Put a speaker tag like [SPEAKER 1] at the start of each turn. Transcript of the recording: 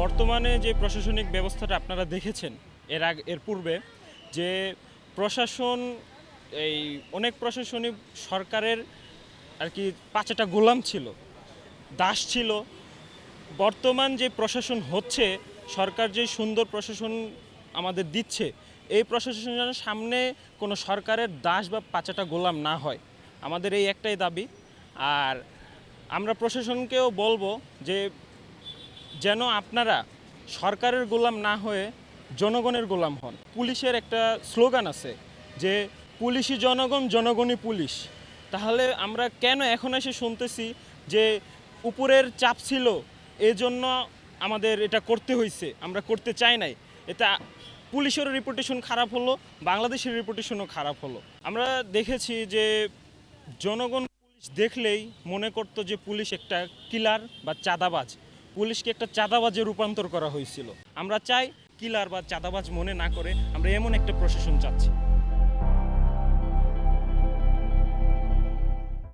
[SPEAKER 1] বর্তমানে যে প্রশাসনিক ব্যবস্থাটা আপনারা দেখেছেন, এর আগ, এর পূর্বে, যে প্রশাসন, এই অনেক প্রশাসনিক সরকারের আর কি পাঁচটা গোলাম ছিল, দাস ছিল। বর্তমান যে প্রশাসন হচ্ছে, সরকার যে সুন্দর প্রশাসন আমাদের দিচ্ছে, এই প্রশাসন যেন সামনে কোনো সরকারের দাস বা পাচাটা গোলাম না হয়। আমাদের এই একটাই দাবি। আর আমরা প্রশাসনকেও বলব যে যেন আপনারা সরকারের গোলাম না হয়ে জনগণের গোলাম হন। পুলিশের একটা স্লোগান আছে যে, পুলিশই জনগণ, জনগণই পুলিশ। তাহলে আমরা কেন এখন এসে শুনতেছি যে, উপরের চাপ ছিল, এজন্য আমাদের এটা করতে হয়েছে আমরা করতে চাই নাই। এটা পুলিশেরও রিপুটেশন খারাপ হলো, বাংলাদেশের রিপুটেশনও খারাপ হলো। আমরা দেখেছি যে, জনগণ পুলিশ দেখলেই মনে করতো যে, পুলিশ একটা কিলার বা চাঁদাবাজ। পুলিশকে একটা চাঁদাবাজে রূপান্তর করা হয়েছিল। আমরা চাই কিলার বা চাঁদাবাজ মনে না করে আমরা এমন একটা প্রশাসন চাচ্ছি।